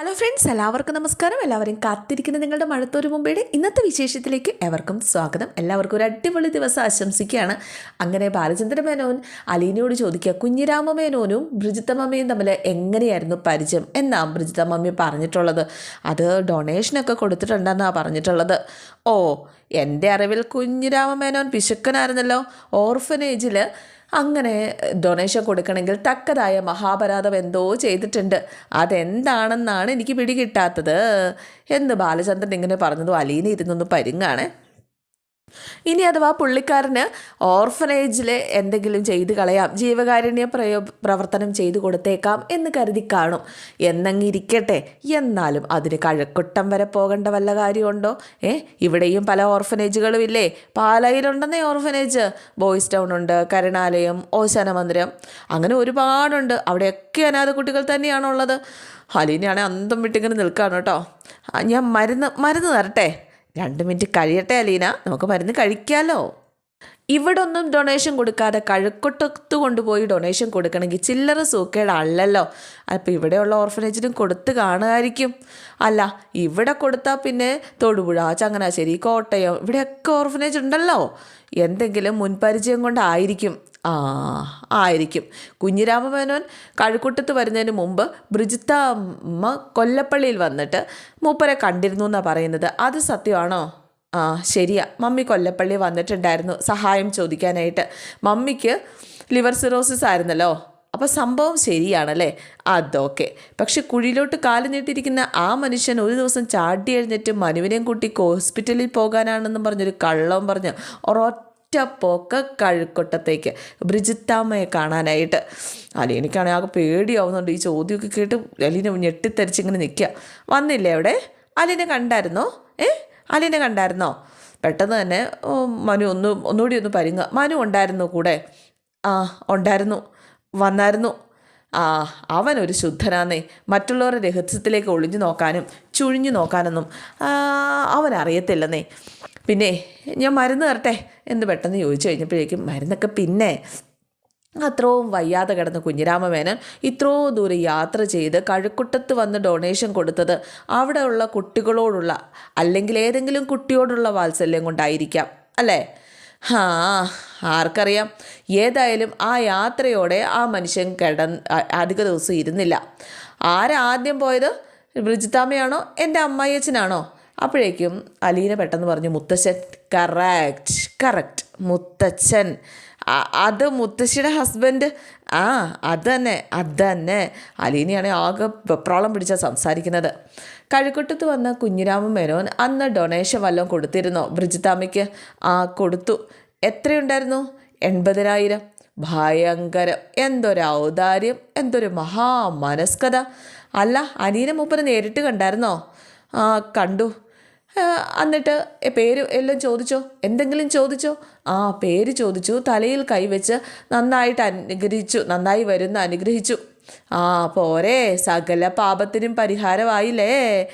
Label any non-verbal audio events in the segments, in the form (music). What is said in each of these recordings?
Hello friends എല്ലാവർക്കും നമസ്കാരം. എല്ലാവരും കാത്തിരിക്കുന്ന നിങ്ങളുടെ മഴത്തോരു മുമ്പേടെ ഇന്നത്തെ വിശേഷത്തിലേക്ക് എവർക്കും സ്വാഗതം. എല്ലാവർക്കും ഒരു അടിപൊളി ദിവസം ആശംസിക്കുകയാണ്. അങ്ങനെ ബാലചന്ദ്ര മേനോൻ അലീനയോട് ചോദിക്കുക കുഞ്ഞിരാമ മേനോനും ബ്രിജിത്തമ്മയും തമ്മിൽ എങ്ങനെയായിരുന്നു പരിചയം എന്നാ ബ്രിജിത്തമ്മ പറഞ്ഞിട്ടുള്ളത്. അത് ഡൊണേഷനൊക്കെ കൊടുത്തിട്ടുണ്ടെന്നാണ് പറഞ്ഞിട്ടുള്ളത്. ഓ എന്റെ അറിവിൽ കുഞ്ഞിരാമ മേനോൻ പിശുക്കനായിരുന്നല്ലോ ഓർഫനേജിൽ അങ്ങനെ ഡൊണേഷൻ കൊടുക്കണമെങ്കിൽ തക്കതായ മഹാപരാധം എന്തോ ചെയ്തിട്ടുണ്ട്. അതെന്താണെന്നാണ് എനിക്ക് പിടികിട്ടാത്തത്. എന്ന് ബാലചന്ദ്രൻ ഇങ്ങനെ പറഞ്ഞതും അലീന ഇരുന്നൊന്ന് പരുങ്ങാണ്. ഇനി അഥവാ പുള്ളിക്കാരന് ഓർഫനേജിൽ എന്തെങ്കിലും ചെയ്തു കളയാം ജീവകാരുണ്യ പ്രയോ പ്രവർത്തനം ചെയ്തു കൊടുത്തേക്കാം എന്ന് കരുതി കാണും. എന്നങ്ങിരിക്കട്ടെ എന്നാലും അതിന് കഴക്കുട്ടം വരെ പോകേണ്ട വല്ല കാര്യമുണ്ടോ? ഏ ഇവിടെയും പല ഓർഫനേജുകളും ഇല്ലേ പാലയിലുണ്ടെന്നേ ഓർഫനേജ്. ബോയ്സ് ടൗൺ ഉണ്ട് കരുണാലയം ഓശാന മന്ദിരം. അങ്ങനെ ഒരുപാടുണ്ട്. അവിടെയൊക്കെ അനാഥ കുട്ടികൾ തന്നെയാണുള്ളത്. ഹലീനയാണെ അന്തം വിട്ടിങ്ങനെ നിൽക്കുകയാണ് കേട്ടോ. ഞാൻ മരുന്ന് മരുന്ന് തരട്ടെ? രണ്ട് മിനിറ്റ് കഴിയട്ടെ അലീന. നമുക്ക് മരുന്ന് കഴിക്കാമല്ലോ ഇവിടെ ഒന്നും ഡൊണേഷൻ കൊടുക്കാതെ കഴക്കൊട്ടത്ത് കൊണ്ടുപോയി ഡൊണേഷൻ കൊടുക്കണമെങ്കിൽ ചില്ലറ സൂക്കേട് അല്ലല്ലോ. അപ്പോൾ ഇവിടെയുള്ള ഓർഫനേജിനും കൊടുത്ത് കാണുമായിരിക്കും. അല്ല ഇവിടെ കൊടുത്താൽ പിന്നെ തൊടുപുഴ ചങ്ങനാശ്ശേരി കോട്ടയം ഇവിടെയൊക്കെ ഓർഫനേജ് ഉണ്ടല്ലോ. എന്തെങ്കിലും മുൻപരിചയം കൊണ്ടായിരിക്കും. ആ ആയിരിക്കും. കുഞ്ഞിരാമമേനോൻ കഴുക്കുട്ടത്ത് വരുന്നതിന് മുമ്പ് ബ്രിജിത്ത അമ്മ കൊല്ലപ്പള്ളിയിൽ വന്നിട്ട് മൂപ്പരെ കണ്ടിരുന്നു എന്നാണ് പറയുന്നത്. അത് സത്യമാണോ? ആ ശരിയാ. മമ്മി കൊല്ലപ്പള്ളി വന്നിട്ടുണ്ടായിരുന്നു സഹായം ചോദിക്കാനായിട്ട്. മമ്മിക്ക് ലിവർ സിറോസിസ് ആയിരുന്നല്ലോ. അപ്പോൾ സംഭവം ശരിയാണല്ലേ? അതൊക്കെ. പക്ഷെ കുഴിയിലോട്ട് കാൽ നീട്ടിയിരിക്കുന്ന ആ മനുഷ്യൻ ഒരു ദിവസം ചാടി എഴുന്നേറ്റ് മനുവിനെയും കൂട്ടി ഹോസ്പിറ്റലിൽ പോകാനാണെന്നും പറഞ്ഞൊരു കള്ളം പറഞ്ഞ് ഒരൊറ്റ പോക്ക കഴുക്കൊട്ടത്തേക്ക്. ബ്രിജിത്താമ്മയെ കാണാനായിട്ട്. അലീനയ്ക്കാണെങ്കിൽ ആകെ പേടിയാവുന്നുണ്ട്. ഈ ചോദ്യമൊക്കെ കേട്ട് അലീന ഞെട്ടിത്തരിച്ചിങ്ങനെ നിൽക്കുക വന്നില്ലേ അവിടെ? അലീനെ കണ്ടായിരുന്നോ? ഏ? അലീനെ കണ്ടായിരുന്നോ? പെട്ടെന്ന് തന്നെ മനു ഒന്ന് ഒന്നുകൂടി ഒന്ന് പരിങ്ങുക മനു ഉണ്ടായിരുന്നു കൂടെ. ആ ഉണ്ടായിരുന്നു. വന്നായിരുന്നു. ആ അവനൊരു ശുദ്ധനാന്നേ. മറ്റുള്ളവരുടെ രഹസ്യത്തിലേക്ക് ഒളിഞ്ഞു നോക്കാനും ചുഴിഞ്ഞു നോക്കാനൊന്നും അവനറിയത്തില്ലെന്നേ. പിന്നെ ഞാൻ മരുന്ന് തരട്ടെ എന്ന് പെട്ടെന്ന് ചോദിച്ചു കഴിഞ്ഞപ്പോഴേക്കും മരുന്നൊക്കെ പിന്നെ അത്രയും വയ്യാതെ കിടന്ന കുഞ്ഞിരാമമേനൻ ഇത്രയോ ദൂരം യാത്ര ചെയ്ത് കഴുക്കുട്ടത്ത് വന്ന് ഡൊണേഷൻ കൊടുത്തത് അവിടെയുള്ള കുട്ടികളോടുള്ള അല്ലെങ്കിൽ ഏതെങ്കിലും കുട്ടിയോടുള്ള വാത്സല്യം കൊണ്ടായിരിക്കാം അല്ലേ? ആ ആർക്കറിയാം. ഏതായാലും ആ യാത്രയോടെ ആ മനുഷ്യൻ കിട അധിക ദിവസം ഇരുന്നില്ല. ആരാദ്യം പോയത്? ബ്രിജിത്താമ്മയാണോ എന്റെ അമ്മായിയച്ഛനാണോ? അപ്പോഴേക്കും അലീന പെട്ടെന്ന് പറഞ്ഞു മുത്തച്ഛൻ കറക്റ്റ് കറക്റ്റ് മുത്തച്ഛൻ. അത് മുത്തശ്ശിയുടെ ഹസ്ബൻഡ് ആ അത് തന്നെ അത് തന്നെ അലീനയാണ് ആകെ വെപ്രാളം പിടിച്ച സംസാരിക്കുന്നത്. കഴുക്കൊട്ടത്ത് വന്ന കുഞ്ഞിരാമ മേനോൻ അന്ന് ഡൊണേഷൻ വല്ലതും കൊടുത്തിരുന്നോ? ബ്രിജിത്താമ്മയ്ക്ക്? ആ കൊടുത്തു. എത്രയുണ്ടായിരുന്നു? എൺപതിനായിരം. ഭയങ്കരം. എന്തൊരു ഔദാര്യം എന്തൊരു മഹാമനസ്കത. അല്ല അനീന മൂപ്പനെ നേരിട്ട് കണ്ടായിരുന്നോ? ആ കണ്ടു. എന്നിട്ട് പേര് എല്ലാം ചോദിച്ചോ? എന്തെങ്കിലും ചോദിച്ചോ? ആ പേര് ചോദിച്ചു. തലയിൽ കൈവച്ച് നന്നായിട്ട് അനുഗ്രഹിച്ചു. നന്നായി വരുന്ന അനുഗ്രഹിച്ചു. ആ പോരെ. സകല പാപത്തിനും പരിഹാരമായില്ലേ?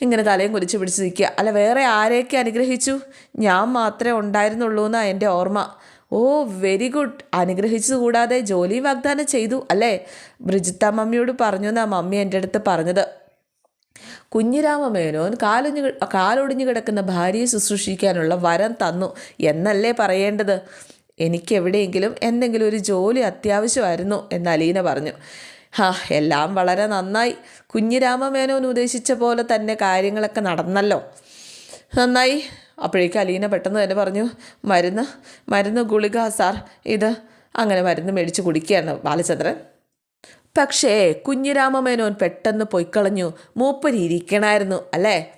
ഇങ്ങനെ തലയും കുലിച്ച് പിടിച്ച് നിൽക്കുക. അല്ല വേറെ ആരെയൊക്കെ അനുഗ്രഹിച്ചു? ഞാൻ മാത്രമേ ഉണ്ടായിരുന്നുള്ളൂ എന്നാ എന്റെ ഓർമ്മ. Oh very good. അനുഗ്രഹിച്ചു കൂടാതെ ജോലി വാഗ്ദാനം ചെയ്തു അല്ലേ? ബ്രിജിത്ത മമ്മിയോട് പറഞ്ഞു എന്നാ മമ്മി എന്റെ അടുത്ത് പറഞ്ഞത്. കുഞ്ഞിരാമ മേനോൻ കാലൊഞ്ഞു കാലൊടിഞ്ഞു കിടക്കുന്ന ഭാര്യയെ ശുശ്രൂഷിക്കാനുള്ള വരം തന്നു. എന്നല്ലേ പറയേണ്ടത്? എനിക്ക് എവിടെയെങ്കിലും എന്തെങ്കിലും ഒരു ജോലി അത്യാവശ്യമായിരുന്നു എന്ന് അലീന പറഞ്ഞു. ഹാ എല്ലാം വളരെ നന്നായി. കുഞ്ഞിരാമ മേനോൻ ഉദ്ദേശിച്ച പോലെ തന്നെ കാര്യങ്ങളൊക്കെ നടന്നല്ലോ. നന്നായി. അപ്പോഴേക്കും അലീന പെട്ടെന്ന് തന്നെ പറഞ്ഞു മരുന്ന് മരുന്ന് ഗുളിക സാർ. ഇത് അങ്ങനെ മരുന്ന് മേടിച്ച് കുടിക്കുകയാണ് ബാലചന്ദ്രൻ. പക്ഷേ കുഞ്ഞിരാമമേനോൻ പെട്ടെന്ന് പൊയ്ക്കളഞ്ഞു. മൂപ്പരിയിരിക്കണായിരുന്നു അല്ലേ?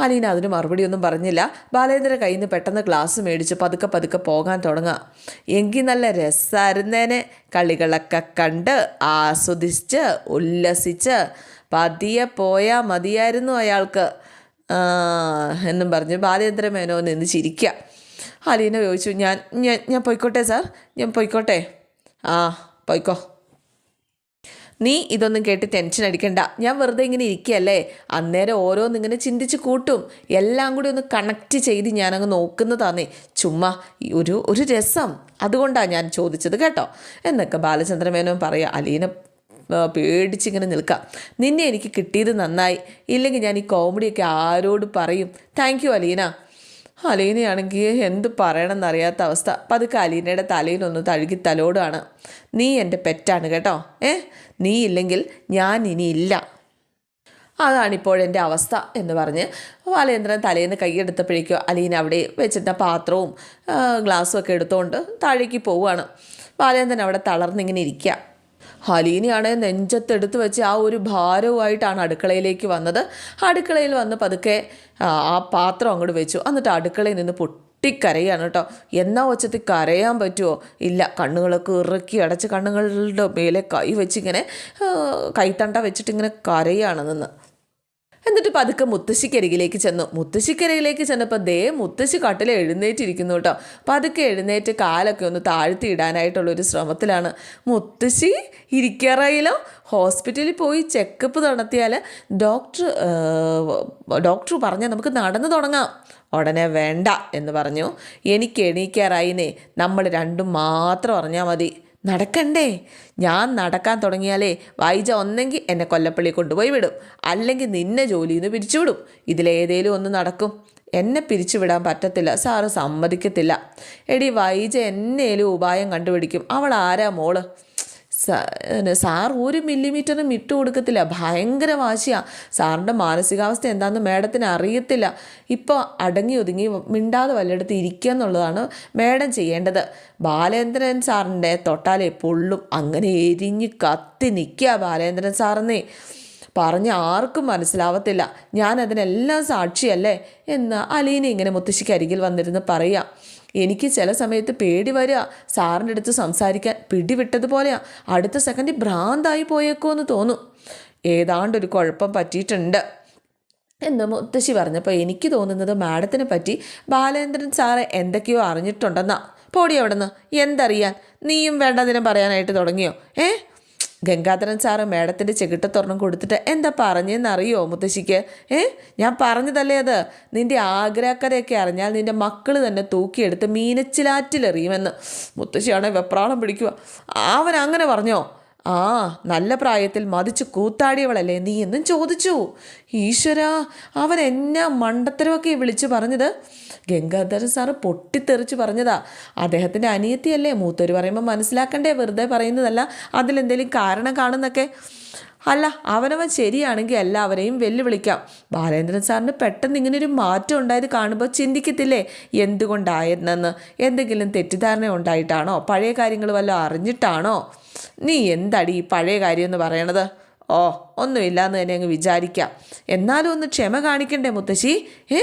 അലീന അതിന് മറുപടിയൊന്നും പറഞ്ഞില്ല. ബാലേന്ദ്ര കയ്യിൽ നിന്ന് പെട്ടെന്ന് ഗ്ലാസ് മേടിച്ച് പതുക്കെ പതുക്കെ പോകാൻ തുടങ്ങുക. എങ്കിൽ നല്ല രസമായിരുന്നേനെ കളികളൊക്കെ കണ്ട് ആസ്വദിച്ച് ഉല്ലസിച്ച് പതിയെ പോയാൽ മതിയായിരുന്നു അയാൾക്ക്. എന്നും പറഞ്ഞ് ബാലേന്ദ്ര മേനോൻ നിന്ന് ചിരിക്കുക അലീന ചോദിച്ചു ഞാൻ ഞാൻ ഞാൻ പോയിക്കോട്ടെ സാർ? ഞാൻ പോയിക്കോട്ടെ. ആ പോയിക്കോ. നീ ഇതൊന്നും കേട്ട് ടെൻഷൻ അടിക്കണ്ട. ഞാൻ വെറുതെ ഇങ്ങനെ ഇരിക്കുകയല്ലേ? അന്നേരം ഓരോന്നിങ്ങനെ ചിന്തിച്ച് കൂട്ടും. എല്ലാം കൂടി ഒന്ന് കണക്റ്റ് ചെയ്ത് ഞാനങ്ങ് നോക്കുന്നതാന്നേ. ചുമ്മാ ഒരു ഒരു രസം. അതുകൊണ്ടാണ് ഞാൻ ചോദിച്ചത് കേട്ടോ. എന്നൊക്കെ ബാലചന്ദ്രമേനോൻ പറയുക അലീന പേടിച്ചിങ്ങനെ നിൽക്കാം. നിന്നെ എനിക്ക് കിട്ടിയത് നന്നായി. ഇല്ലെങ്കിൽ ഞാൻ ഈ കോമഡിയൊക്കെ ആരോട് പറയും? Thank you Aleena. അലീനയാണെങ്കിൽ എന്ത് പറയണമെന്നറിയാത്ത അവസ്ഥ. പതുക്കെ അലീനയുടെ തലയിലൊന്ന് തഴുകി തലോടാണ്. നീ എന്റെ പെറ്റാണ് കേട്ടോ. ഏ? നീ ഇല്ലെങ്കിൽ ഞാൻ ഇനിയില്ല അതാണിപ്പോഴെന്റെ അവസ്ഥ എന്ന് പറഞ്ഞ് ബാലേന്ദ്രൻ തലേന്ന് കൈയെടുത്തപ്പോഴേക്കും അലീന അവിടെ വെച്ചിട്ട പാത്രവും ഗ്ലാസ്സും ഒക്കെ എടുത്തുകൊണ്ട് താഴേക്ക് പോവുകയാണ്. ബാലേന്ദ്രൻ അവിടെ തളർന്നിങ്ങനെ ഇരിക്കുക അലീനയാണെ നെഞ്ചത്തെടുത്ത് വെച്ച് ആ ഒരു ഭാരവുമായിട്ടാണ് അടുക്കളയിലേക്ക് വന്നത്. അടുക്കളയിൽ വന്ന് പതുക്കെ ആ പാത്രം അങ്ങോട്ട് വെച്ചു. എന്നിട്ട് അടുക്കളയിൽ നിന്ന് പൊട്ടിക്കരയാണ് കേട്ടോ. എന്നാ ഒച്ചത്തിൽ കരയാൻ പറ്റുമോ ഇല്ല കണ്ണുകളൊക്കെ ഇറക്കി അടച്ച് കണ്ണുകളുടെ മേലെ കൈ വെച്ചിങ്ങനെ കൈത്തണ്ട വെച്ചിട്ടിങ്ങനെ കരയാണ് നിന്ന്. എന്നിട്ട് പതുക്കെ മുത്തശ്ശിക്കരികിലേക്ക് ചെന്നു. മുത്തശ്ശിക്കരികിലേക്ക് ചെന്നപ്പോൾ ദേ മുത്തശ്ശി കട്ടിൽ എഴുന്നേറ്റിരിക്കുന്നു കേട്ടോ. പതുക്കെ എഴുന്നേറ്റ് കാലൊക്കെ ഒന്ന് താഴ്ത്തി ഇടാനായിട്ടുള്ളൊരു ശ്രമത്തിലാണ്. മുത്തശ്ശി ഇരിക്കാറായില്ലോ? ഹോസ്പിറ്റലിൽ പോയി ചെക്കപ്പ് നടത്തിയാൽ ഡോക്ടർ ഡോക്ടർ പറഞ്ഞാൽ നമുക്ക് നടന്നു തുടങ്ങാം. ഉടനെ വേണ്ട എന്ന് പറഞ്ഞു. എനിക്ക് എണീക്കാറായിനേ നമ്മൾ രണ്ടും മാത്രം അറിഞ്ഞാൽ മതി. നടക്കണ്ടേ. ഞാൻ നടക്കാൻ തുടങ്ങിയാലേ വൈജ ഒന്നെങ്കിൽ എന്നെ കൊല്ലപ്പള്ളി കൊണ്ടുപോയി വിടും. അല്ലെങ്കിൽ നിന്നെ ജോലിയിൽ നിന്ന് പിരിച്ചുവിടും ഇതിലേതേലും ഒന്ന് നടക്കും. എന്നെ പിരിച്ചുവിടാൻ പറ്റത്തില്ല. സാറ് സമ്മതിക്കത്തില്ല. എടി വൈജ എന്നേലും ഉപായം കണ്ടുപിടിക്കും. അവൾ ആരാ മോൾ? സാർ ഒരു മില്ലിമീറ്ററും ഇട്ട് കൊടുക്കത്തില്ല. ഭയങ്കര വാശിയാണ് സാറിന്റെ മാനസികാവസ്ഥ എന്താണെന്ന് മേഡത്തിന് അറിയത്തില്ല. ഇപ്പോൾ അടങ്ങി ഒതുങ്ങി മിണ്ടാതെ വല്ലയിടത്ത് ഇരിക്കുക എന്നുള്ളതാണ് മേഡം ചെയ്യേണ്ടത്. ബാലേന്ദ്രൻ സാറിന്റെ തൊട്ടാലേ പൊള്ളും. അങ്ങനെ എരിഞ്ഞ് കത്തി നിൽക്കുക ബാലേന്ദ്രൻ സാറെന്നേ. പറഞ്ഞ് ആർക്കും മനസ്സിലാവത്തില്ല. ഞാൻ അതിനെല്ലാം സാക്ഷിയല്ലേ എന്ന് അലീന ഇങ്ങനെ മുത്തശ്ശിക്ക് അരികിൽ വന്നിരുന്ന് പറയാം. എനിക്ക് ചില സമയത്ത് പേടി വരിക. സാറിന്റെ അടുത്ത് സംസാരിക്കാൻ പിടിവിട്ടതുപോലെയാണ് അടുത്ത സെക്കൻഡ് ഭ്രാന്തായി പോയേക്കോ എന്ന് തോന്നും. ഏതാണ്ടൊരു കുഴപ്പം പറ്റിയിട്ടുണ്ട്. എന്ന് മുത്തശ്ശി പറഞ്ഞപ്പോൾ എനിക്ക് തോന്നുന്നത് മാഡത്തിനെ പറ്റി ബാലേന്ദ്രൻ സാറെ എന്തൊക്കെയോ അറിഞ്ഞിട്ടുണ്ടെന്നാ. പോടി അവിടെ നിന്ന് എന്തറിയാൻ? നീയും വേണ്ടതിനും പറയാനായിട്ട് തുടങ്ങിയോ? ഏ? ഗംഗാധരൻ സാറ് മേഡത്തിന്റെ ചെകിട്ടത്തൊരെണ്ണം കൊടുത്തിട്ട് എന്താ പറഞ്ഞെന്നറിയോ മുത്തശ്ശിക്ക്? ഏ? ഞാൻ പറഞ്ഞതല്ലേ അത്? നിന്റെ ആഗ്രഹക്കഥയൊക്കെ അറിഞ്ഞാൽ നിന്റെ മക്കൾ തന്നെ തൂക്കിയെടുത്ത് മീനച്ചിലാറ്റിലെറിയുമെന്ന്. മുത്തശ്ശിയാണെ വെപ്രാളം പിടിക്കുക അവൻ അങ്ങനെ പറഞ്ഞോ? ആ നല്ല പ്രായത്തിൽ മതിച്ച് കൂത്താടിയവളല്ലേ നീ എന്നും ചോദിച്ചു. ഈശ്വര അവൻ എന്നാ മണ്ടത്തരമൊക്കെ വിളിച്ചു പറഞ്ഞത്? ഗംഗാധരൻ സാറ് പൊട്ടിത്തെറിച്ച് പറഞ്ഞതാ. അദ്ദേഹത്തിന്റെ അനിയത്തിയല്ലേ? മൂത്തൊരു പറയുമ്പോൾ മനസ്സിലാക്കണ്ടേ? വെറുതെ പറയുന്നതല്ല. അതിലെന്തെങ്കിലും കാരണം കാണുന്നൊക്കെ? അല്ല അവനവൻ ശരിയാണെങ്കിൽ എല്ലാവരെയും വെല്ലുവിളിക്കാം. ബാലേന്ദ്രൻ സാറിന് പെട്ടെന്ന് ഇങ്ങനെ ഒരു മാറ്റം ഉണ്ടായത് കാണുമ്പോൾ ചിന്തിക്കത്തില്ലേ? എന്തുകൊണ്ടായിരുന്നെന്ന്? എന്തെങ്കിലും തെറ്റിദ്ധാരണ ഉണ്ടായിട്ടാണോ? പഴയ കാര്യങ്ങൾ വല്ലതും അറിഞ്ഞിട്ടാണോ? നീ എന്താടി ഈ പഴയ കാര്യം എന്ന് പറയണത്? ഓ ഒന്നുമില്ല എന്ന് തന്നെ അങ്ങ് വിചാരിക്കാം. എന്നാലും ഒന്ന് ക്ഷമ കാണിക്കണ്ടേ മുത്തശ്ശി? ഏ?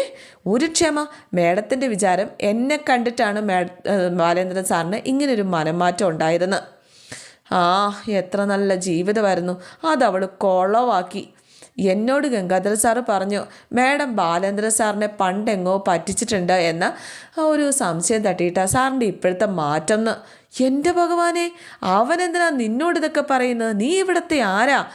ഒരു ക്ഷമ. മേഡത്തിന്റെ വിചാരം എന്നെ കണ്ടിട്ടാണ് മേ ബാലേന്ദ്രൻ സാറിന് ഇങ്ങനൊരു മനംമാറ്റം ഉണ്ടായതെന്ന്. ആ എത്ര നല്ല ജീവിതമായിരുന്നു. അതവൾ കൊളവാക്കി. എന്നോട് ഗംഗാധര സാറ് പറഞ്ഞു മാഡം ബാലേന്ദ്ര സാറിനെ പണ്ടെങ്ങോ പറ്റിച്ചിട്ടുണ്ട് എന്ന ഒരു സംശയം തട്ടിയിട്ടാ സാറിന്റെ ഇപ്പോഴത്തെ മാറ്റം എന്ന് എന്റെ ഭഗവാനെ അവനെന്തിനാ നിന്നോട് ഇതൊക്കെ പറയുന്നത്? നീ ഇവിടുത്തെ ആരാ?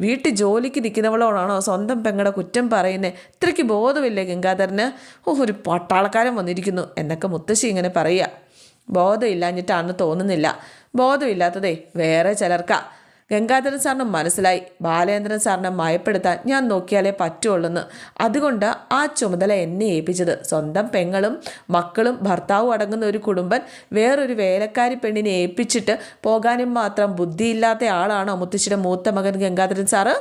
വീട്ടിൽ ജോലിക്ക് നിൽക്കുന്നവളോടാണോ സ്വന്തം പെങ്ങളുടെ കുറ്റം പറയുന്നത് ഇത്രയ്ക്ക് ബോധമില്ലേ ഗംഗാധരന്? ഓ ഒരു പട്ടാളക്കാരൻ വന്നിരിക്കുന്നു എന്നൊക്കെ മുത്തശ്ശി ഇങ്ങനെ പറയുക. ബോധമില്ലാഞ്ഞിട്ടാണെന്ന് തോന്നുന്നില്ല. ബോധമില്ലാത്തതേ വേറെ ചിലർക്കാ. ഗംഗാധരൻ സാറിന് മനസ്സിലായി. ബാലേന്ദ്രൻ സാറിനെ മയപ്പെടുത്താൻ ഞാൻ നോക്കിയാലേ പറ്റുള്ളൂന്ന്. അതുകൊണ്ട് ആ ചുമതല എന്നെ ഏൽപ്പിച്ചത്. സ്വന്തം പെങ്ങളും മക്കളും ഭർത്താവും അടങ്ങുന്ന ഒരു കുടുംബൻ വേറൊരു വേലക്കാരി പെണ്ണിനെ ഏൽപ്പിച്ചിട്ട് പോകാനും മാത്രം ബുദ്ധിയില്ലാത്ത ആളാണോ മുത്തശ്ശിയുടെ മൂത്ത മകൻ ഗംഗാധരൻ സാറ്?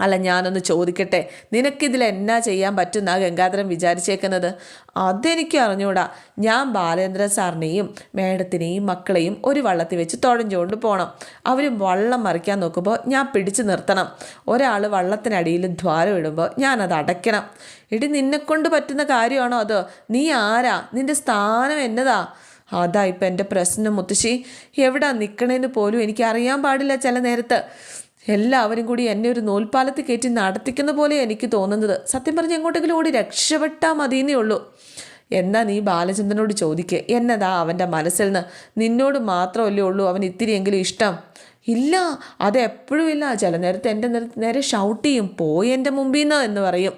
അല്ല ഞാനൊന്ന് ചോദിക്കട്ടെ. നിനക്കിതിൽ എന്നാ ചെയ്യാൻ പറ്റുന്ന ഗംഗാധരൻ വിചാരിച്ചേക്കുന്നത്? അതെനിക്ക് അറിഞ്ഞൂടാ. ഞാൻ ബാലേന്ദ്ര സാറിനെയും മേഡത്തിനെയും മക്കളെയും ഒരു വള്ളത്തിൽ വെച്ച് തുഴഞ്ഞുകൊണ്ട് പോകണം അവർ വള്ളം മറിക്കാൻ നോക്കുമ്പോൾ ഞാൻ പിടിച്ചു നിർത്തണം. ഒരാൾ വള്ളത്തിനടിയിൽ ദ്വാരം ഇടുമ്പോൾ ഞാനത് അടയ്ക്കണം. ഇടി നിന്നെക്കൊണ്ട് പറ്റുന്ന കാര്യമാണോ അത്? നീ ആരാ? നിന്റെ സ്ഥാനം എന്നതാ? അതാ ഇപ്പം എന്റെ പ്രശ്നം മുത്തശ്ശി. എവിടെ നിൽക്കണേന്ന് പോലും എനിക്കറിയാൻ പാടില്ല ചില നേരത്ത്. എല്ലാവരും കൂടി എന്നെ ഒരു നൂൽപ്പാലത്ത് കയറ്റി നടത്തിക്കുന്ന പോലെ എനിക്ക് തോന്നുന്നത്. സത്യം പറഞ്ഞ് എങ്ങോട്ടെങ്കിലും ഓടി രക്ഷപ്പെട്ടാൽ മതിയെന്നേ ഉള്ളൂ. എന്നാ നീ ബാലചന്ദ്രനോട് ചോദിക്കുക എന്നതാ അവന്റെ മനസ്സിൽ നിന്ന് നിന്നോട് മാത്രമല്ലേ ഉള്ളൂ അവൻ ഇത്തിരിയെങ്കിലും ഇഷ്ടം. ഇല്ല അതെപ്പോഴും ഇല്ല. ചില നേരത്തെ എന്റെ നേരെ ഷൗട്ട് ചെയ്യും. പോയി എന്റെ മുമ്പിൽ നിന്ന് എന്ന് പറയും.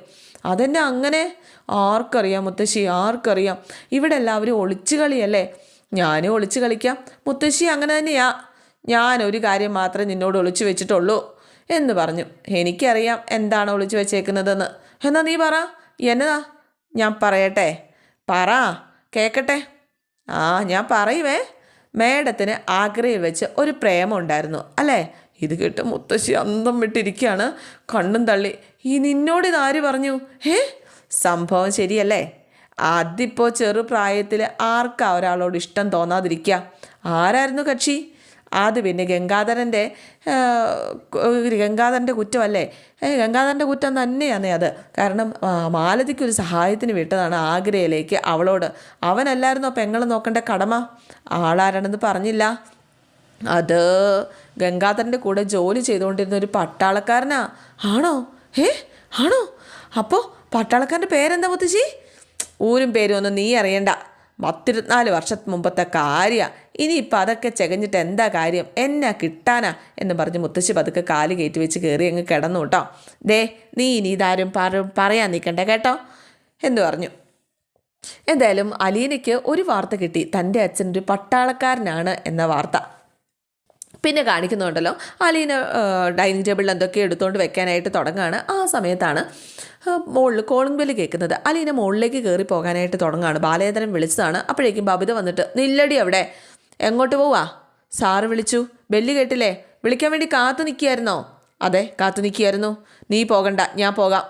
അതെന്നെ അങ്ങനെ? ആർക്കറിയാം മുത്തശ്ശി ആർക്കറിയാം? ഇവിടെ എല്ലാവരും ഒളിച്ചു കളിയല്ലേ? ഞാനും ഒളിച്ചു കളിക്കാം. മുത്തശ്ശി അങ്ങനെ തന്നെയാ. ഞാൻ ഒരു കാര്യം മാത്രമേ നിന്നോട് ഒളിച്ചു വെച്ചിട്ടുള്ളൂ എന്ന് പറഞ്ഞു. എനിക്കറിയാം എന്താണ് ഒളിച്ചു വെച്ചേക്കുന്നതെന്ന്. എന്നാ നീ പറ. എന്നതാ? ഞാൻ പറയട്ടെ. പറ. കേക്കട്ടെ. ആ ഞാൻ പറയുവേ. മേഡത്തിന് ആഗ്രയിൽ വെച്ച് ഒരു പ്രേമം ഉണ്ടായിരുന്നു അല്ലേ? ഇത് കേട്ട് മുത്തശ്ശി അന്തം വിട്ടിരിക്കുകയാണ്. കണ്ണും തള്ളി. ഈ നിന്നോട് ഇതാര് പറഞ്ഞു? ഏ സംഭവം ശരിയല്ലേ? അതിപ്പോൾ ചെറുപ്രായത്തിൽ ആർക്കാ ഒരാളോട് ഇഷ്ടം തോന്നാതിരിക്കുക? ആരായിരുന്നു കക്ഷി? അത് പിന്നെ ഗംഗാധരന്റെ ഗംഗാധരന്റെ കുറ്റമല്ലേ? ഗംഗാധരന്റെ കുറ്റം തന്നെയാണ് അത്. കാരണം മാലതിക്ക് ഒരു സഹായത്തിന് വിട്ടതാണ് ആഗ്രയിലേക്ക് അവളോട്. അവനല്ലായിരുന്നോ പെങ്ങൾ നോക്കേണ്ട കടമ? ആളാരാണെന്ന് പറഞ്ഞില്ല. അത് ഗംഗാധരന്റെ കൂടെ ജോലി ചെയ്തുകൊണ്ടിരുന്ന ഒരു പട്ടാളക്കാരനാ. ആണോ? ഏ ആണോ? അപ്പോൾ പട്ടാളക്കാരന്റെ പേരെന്താ മുത്തശ്ശി? ഊരും പേരും ഒന്നും നീ അറിയണ്ട. പത്തിരുപത്തിനാല് വർഷം മുമ്പത്തെ കാര്യ. ഇനിയിപ്പോൾ അതൊക്കെ ചെകഞ്ഞിട്ട് എന്താ കാര്യം? എന്നാ കിട്ടാനാ? എന്ന് പറഞ്ഞ് മുത്തശ്ശി പതുക്കെ കാൽ കയറ്റി വെച്ച് കയറി അങ്ങ് കിടന്നു കേട്ടോ. ദേ നീ ഇനി ഇതാരും പറ പറയാൻ നിൽക്കണ്ട കേട്ടോ. എന്ന് പറഞ്ഞു. എന്തായാലും അലീനയ്ക്ക് ഒരു വാർത്ത കിട്ടി. തന്റെ അച്ഛൻ ഒരു പട്ടാളക്കാരനാണ് എന്ന വാർത്ത. പിന്നെ കാണിക്കുന്നുണ്ടല്ലോ. അലീന ഡൈനിങ് ടേബിളിൽ എന്തൊക്കെ എടുത്തുകൊണ്ട് വെക്കാനായിട്ട് തുടങ്ങുകയാണ് ആ സമയത്താണ് മുകളിൽ കോളിംഗ് ബെല്ല് കേൾക്കുന്നത്. അലീന മുകളിലേക്ക് കയറി പോകാനായിട്ട് തുടങ്ങുകയാണ് ബാലേന്ദ്രൻ വിളിച്ചതാണ്. അപ്പോഴേക്കും ബബിത വന്നിട്ട് നില്ലടി അവിടെ. എങ്ങോട്ട് പോവാ? സാറ് വിളിച്ചു. ബെല്ല് കേട്ടില്ലേ? വിളിക്കാൻ വേണ്ടി കാത്തു നിൽക്കുകയായിരുന്നോ? അതെ കാത്തു നിൽക്കുകയായിരുന്നു. നീ പോകണ്ട ഞാൻ പോകാം.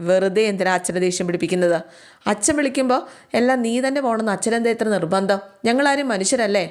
വെറുതെ എന്തിനാ അച്ഛനെ ദേഷ്യം പിടിപ്പിക്കുന്നത്? അച്ഛൻ വിളിക്കുമ്പോൾ എല്ലാം നീ തന്നെ പോകണമെന്ന് അച്ഛനെന്താ ഇത്ര നിർബന്ധം? ഞങ്ങളാരും മനുഷ്യരല്ലേ?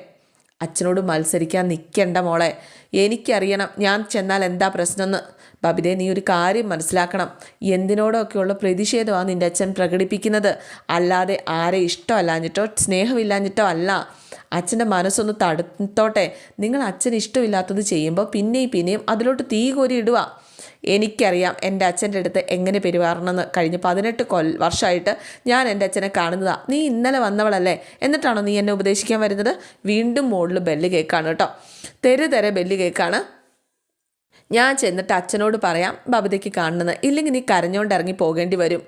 അച്ഛനോട് മത്സരിക്കാൻ നിൽക്കണ്ട മോളെ. എനിക്കറിയണം ഞാൻ ചെന്നാൽ എന്താ പ്രശ്നമെന്ന് ബബിതെ നീ ഒരു കാര്യം മനസ്സിലാക്കണം. എന്തിനോടൊക്കെയുള്ള പ്രതിഷേധമാണ് നിന്റെ അച്ഛൻ പ്രകടിപ്പിക്കുന്നത്? അല്ലാതെ ആരെ ഇഷ്ടമല്ലാഞ്ഞിട്ടോ സ്നേഹമില്ലാഞ്ഞിട്ടോ അല്ല. അച്ഛന്റെ മനസ്സൊന്ന് തടുത്തോട്ടെ. നിങ്ങൾ അച്ഛന് ഇഷ്ടമില്ലാത്തത് ചെയ്യുമ്പോൾ പിന്നെയും പിന്നെയും അതിലോട്ട് തീ കോരി ഇടുക എനിക്കറിയാം എന്റെ അച്ഛന്റെ അടുത്ത് എങ്ങനെ പെരുമാറണമെന്ന്. കഴിഞ്ഞ് പതിനെട്ട് കൊൽ വർഷമായിട്ട് ഞാൻ എന്റെ അച്ഛനെ കാണുന്നതാ. നീ ഇന്നലെ വന്നവളല്ലേ? എന്നിട്ടാണോ നീ എന്നെ ഉപദേശിക്കാൻ വരുന്നത്? വീണ്ടും മുകളിൽ ബെല്ല് കേക്കാണ് കേട്ടോ. തെരു തെരെ ബെല്ല് കേൾക്കാണ്. ഞാൻ ചെന്നിട്ട് അച്ഛനോട് പറയാം ബബിതയ്ക്ക് കാണുന്നത് ഇല്ലെങ്കിൽ നീ കരഞ്ഞുകൊണ്ട് ഇറങ്ങി പോകേണ്ടി വരും.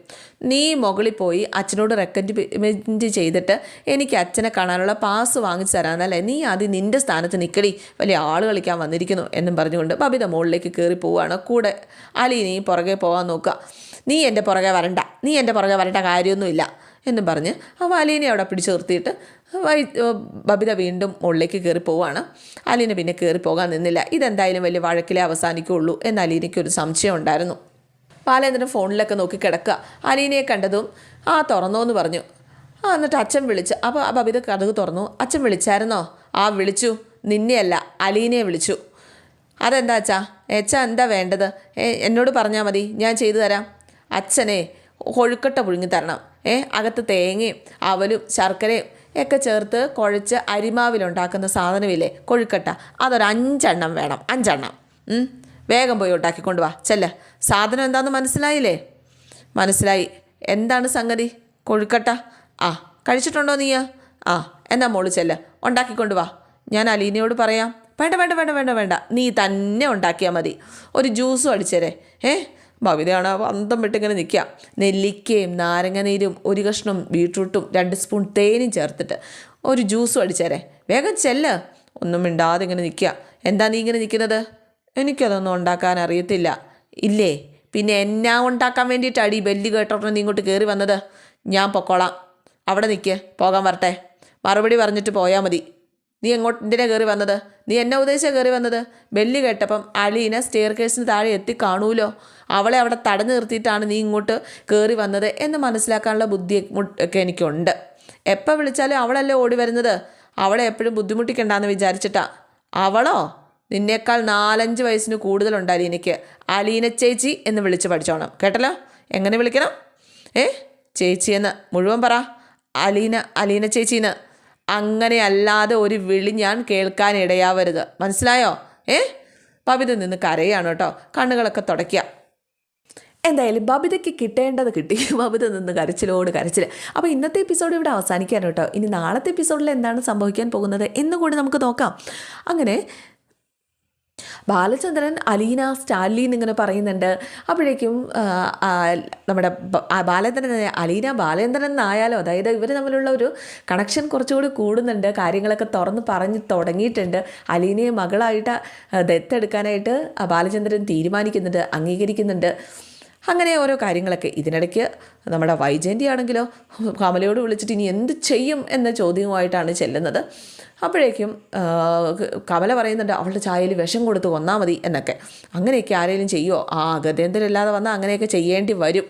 നീ മുകളിൽ പോയി അച്ഛനോട് റെക്കമെൻഡ് ചെയ്തിട്ട് എനിക്ക് അച്ഛനെ കാണാനുള്ള പാസ് വാങ്ങിച്ചു തരാമെന്നല്ലേ? നീ ആദ്യം നിന്റെ സ്ഥാനത്ത് നിൽക്കടി വലിയ ആൾ കളിക്കാൻ വന്നിരിക്കുന്നു എന്നും പറഞ്ഞുകൊണ്ട് ബബിത മുകളിലേക്ക് കയറി പോവുകയാണ്. കൂടെ അലി നീ പുറകെ പോകാൻ നോക്കുക. നീ എന്റെ പുറകെ വരണ്ട. നീ എന്റെ പുറകെ വരേണ്ട കാര്യമൊന്നുമില്ല എന്നും പറഞ്ഞ് ആ അലീനെ അവിടെ പിടിച്ചു നിർത്തിയിട്ട് വൈ ബബിത വീണ്ടും മുകളിലേക്ക് കയറി പോവാണ്. അലീന പിന്നെ കയറി പോകാൻ നിന്നില്ല. ഇതെന്തായാലും വലിയ വഴക്കിലേ അവസാനിക്കുള്ളൂ എന്ന് അലീനയ്ക്ക് ഒരു സംശയം ഉണ്ടായിരുന്നു. ബാലേന്ദ്രൻ ഫോണിലൊക്കെ നോക്കി കിടക്കുക. അലീനയെ കണ്ടതും ആ തുറന്നോ എന്ന് പറഞ്ഞു. ആ എന്നിട്ട് അച്ഛൻ വിളിച്ചു അപ്പോൾ ആ ബബിത കഥക് തുറന്നു? അച്ഛൻ വിളിച്ചായിരുന്നോ? ആ വിളിച്ചു. നിന്നെയല്ല അലീനയെ വിളിച്ചു. അതെന്താ അച്ഛാ? അച്ഛാ എന്താ വേണ്ടത്? എന്നോട് പറഞ്ഞാൽ മതി. ഞാൻ ചെയ്തു തരാം. അച്ഛനെ കൊഴുക്കട്ട പുഴുങ്ങി തരണം. ഏ അകത്ത് തേങ്ങയും അവലും ശർക്കരയും ഒക്കെ ചേർത്ത് കുഴച്ച് അരിമാവിലുണ്ടാക്കുന്ന സാധനമില്ലേ? കൊഴുക്കട്ട. അതൊരു അഞ്ചെണ്ണം വേണം. അഞ്ചെണ്ണം. വേഗം പോയി ഉണ്ടാക്കിക്കൊണ്ട് വാ ചെല്ല. സാധനം എന്താണെന്ന് മനസ്സിലായില്ലേ? മനസ്സിലായി. എന്താണ് സംഗതി? കൊഴുക്കട്ട. ആ കഴിച്ചിട്ടുണ്ടോ നീയ? ആ എന്നാ മോൾ ചെല്ല്. ഉണ്ടാക്കിക്കൊണ്ട് വാ ഞാൻ അലീനയോട് പറയാം. വേണ്ട വേണ്ട വേണ്ട വേണ്ട വേണ്ട. നീ തന്നെ ഉണ്ടാക്കിയാൽ മതി. ഒരു ജ്യൂസും അടിച്ചേരെ. ഏ? ഭവിതയാണ് അന്തം വിട്ടിങ്ങനെ നിൽക്കുക നെല്ലിക്കയും നാരങ്ങ നീരും ഒരു കഷ്ണം ബീട്രൂട്ടും രണ്ട് സ്പൂൺ തേനും ചേർത്തിട്ട് ഒരു ജ്യൂസും അടിച്ചേരെ. വേഗം ചെല്ല്. ഒന്നും മിണ്ടാതെ ഇങ്ങനെ നിൽക്കുക എന്താ നീ ഇങ്ങനെ നിൽക്കുന്നത് എനിക്കതൊന്നും ഉണ്ടാക്കാൻ അറിയത്തില്ല. ഇല്ലേ? പിന്നെ എന്നാ ഉണ്ടാക്കാൻ വേണ്ടിയിട്ടാണ് ഈ ബെല്ല് കേട്ടോട്ടോ നീ ഇങ്ങോട്ട് കയറി വന്നത്? ഞാൻ പൊക്കോളാം. അവിടെ നിൽക്ക് പോകാൻ വരട്ടെ. മറുപടി പറഞ്ഞിട്ട് പോയാൽ മതി. നീ എങ്ങോട്ട് എന്തിനാ കയറി വന്നത്? നീ എന്നെ ഉദ്ദേശിച്ചാണ് കയറി വന്നത്? ബെല്ല് കേട്ടപ്പം അലീന സ്റ്റെയർ കേസിന് താഴെ എത്തി കാണൂലോ? അവളെ അവിടെ തടഞ്ഞു നിർത്തിയിട്ടാണ് നീ ഇങ്ങോട്ട് കയറി വന്നത് എന്ന് മനസ്സിലാക്കാനുള്ള ബുദ്ധി ഒക്കെ എനിക്കുണ്ട്. എപ്പോൾ വിളിച്ചാലും അവളല്ലേ ഓടി വരുന്നത്? അവളെ എപ്പോഴും ബുദ്ധിമുട്ടിക്കണ്ടെന്ന് വിചാരിച്ചിട്ടാ. അവളോ? നിന്നേക്കാൾ നാലഞ്ച് വയസ്സിന് കൂടുതലുണ്ട് അലീനയ്ക്ക്. അലീന ചേച്ചി എന്ന് വിളിച്ച് പഠിച്ചോണം. കേട്ടല്ലോ? എങ്ങനെ വിളിക്കണം? ഏ? ചേച്ചി എന്ന്. മുഴുവൻ പറ. അലീന അലീന ചേച്ചീന്ന് അങ്ങനെ അല്ലാതെ ഒരു വിളി ഞാൻ കേൾക്കാൻ ഇടയാവരുത്. മനസ്സിലായോ? ഏ? ബബിത നിന്ന് കരയാണ് കേട്ടോ. കണ്ണുകളൊക്കെ തുടയ്ക്കുക എന്തായാലും ബബിതയ്ക്ക് കിട്ടേണ്ടത് കിട്ടി. (laughs) ബബിത നിന്ന് കരച്ചിലോട് കരച്ചിൽ അപ്പോൾ ഇന്നത്തെ എപ്പിസോഡ് ഇവിടെ അവസാനിക്കാൻ കേട്ടോ. ഇനി നാളത്തെ എപ്പിസോഡിൽ എന്താണ് സംഭവിക്കാൻ പോകുന്നത് എന്നുകൂടി നമുക്ക് നോക്കാം. അങ്ങനെ ബാലചന്ദ്രൻ അലീന സ്റ്റാലിൻ ഇങ്ങനെ പറയുന്നുണ്ട്. അപ്പോഴേക്കും നമ്മുടെ ബാലചന്ദ്രൻ അലീന ബാലേന്ദ്രൻ എന്നായാലും അതായത് ഇവർ തമ്മിലുള്ള ഒരു കണക്ഷൻ കുറച്ചുകൂടി കൂടുന്നുണ്ട്. കാര്യങ്ങളൊക്കെ തുറന്ന് പറഞ്ഞ് തുടങ്ങിയിട്ടുണ്ട്. അലീനയെ മകളായിട്ട് ദത്തെടുക്കാനായിട്ട് ബാലചന്ദ്രൻ തീരുമാനിക്കുന്നുണ്ട് അംഗീകരിക്കുന്നുണ്ട്. അങ്ങനെ ഓരോ കാര്യങ്ങളൊക്കെ. ഇതിനിടയ്ക്ക് നമ്മുടെ വൈജയന്തി ആണെങ്കിലോ കമലയോട് വിളിച്ചിട്ട് ഇനി എന്ത് ചെയ്യും എന്ന ചോദ്യവുമായിട്ടാണ് ചെല്ലുന്നത്. അപ്പോഴേക്കും കമല പറയുന്നുണ്ട് അവളുടെ ചായയിൽ വിഷം കൊടുത്ത് കൊന്നാൽ മതി എന്നൊക്കെ. അങ്ങനെയൊക്കെ ആരെങ്കിലും ചെയ്യുമോ ആ ഗതേന്ദ്രല്ലാതെ വന്നാൽ അങ്ങനെയൊക്കെ ചെയ്യേണ്ടി വരും.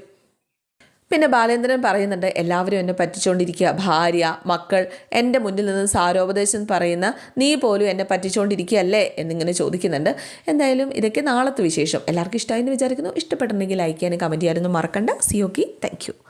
പിന്നെ ബാലേന്ദ്രൻ പറയുന്നുണ്ട് എല്ലാവരും എന്നെ പറ്റിച്ചുകൊണ്ടിരിക്കുക ഭാര്യ മക്കൾ എന്റെ മുന്നിൽ നിന്ന് സാരോപദേശം പറയുന്ന നീ പോലും എന്നെ പറ്റിച്ചുകൊണ്ടിരിക്കുകയല്ലേ എന്നിങ്ങനെ ചോദിക്കുന്നുണ്ട്. എന്തായാലും ഇതൊക്കെ നാളത്തെ വിശേഷം. എല്ലാവർക്കും ഇഷ്ടമായി എന്ന് വിചാരിക്കുന്നു. ഇഷ്ടപ്പെട്ടിട്ടുണ്ടെങ്കിൽ ലൈക്ക് ചെയ്യാനും കമന്റ് ചെയ്യാനൊന്നും മറക്കണ്ട. C സിയോക്കി thank